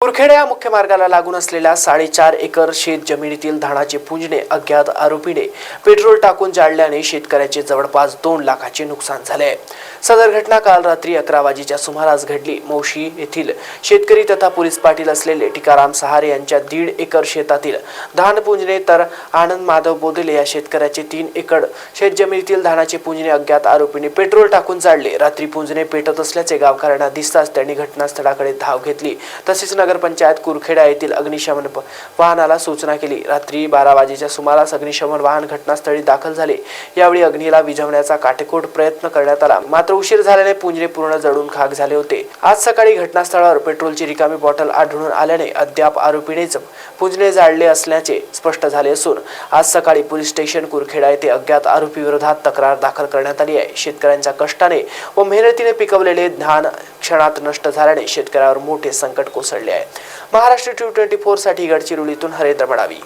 कुरखेडा या मुख्य मार्गाला लागून असलेल्या साडेचार एकर शेत जमिनीतील धानाचे पुंजणे अज्ञात आरोपीने पेट्रोल टाकून जाळल्याने शेतकऱ्याचे जवळपास दोन लाखाचे नुकसान झाले. आहे सदर घटना काल रात्री अकरा वाजेच्या सुमारास घडली. मौशी येथील शेतकरी तथा पोलीस पाटील असलेले टिकाराम सहारे यांच्या दीड एकर शेतातील धान पुंजणे तर आनंद माधव बोदले या शेतकऱ्याचे तीन एकर शेत जमिनीतील धानाचे पुंजणे अज्ञात आरोपीने पेट्रोल टाकून जाळले. रात्री पुंजणे पेटत असल्याचे गावकऱ्यांना दिसताच त्यांनी घटनास्थळाकडे धाव घेतली. तसेच नगरपंचायत कुरखेडा येथील अग्निशमन वाहनाला सूचना केली. रात्री बारा वाजेच्या सुमारास अग्निशमन वाहन घटनास्थळी दाखल झाले. यावेळी अग्नीला विझवण्याचा काटेकोट प्रयत्न करण्यात आला. मात्र उशीर झाल्याने पुंजरे पूर्ण जळून खाक झाले होते. आज सकाळी घटनास्थळावर पेट्रोलची रिकामी बॉटल आढळून आल्याने अद्याप आरोपीनेच पुंजणे जाळले असल्याचे स्पष्ट झाले असून आज सकाळी पोलीस स्टेशन कुरखेडा येथे अज्ञात आरोपी विरोधात तक्रार दाखल करण्यात आली आहे. शेतकऱ्यांच्या कष्टाने व मेहनतीने पिकवलेले धान क्षणात नष्ट झाल्याने शेतकऱ्यावर मोठे संकट कोसळले आहे. महाराष्ट्र टू ट्वेंटी फोरसाठी गडचिरोलीतून हरेंद्र मडावी.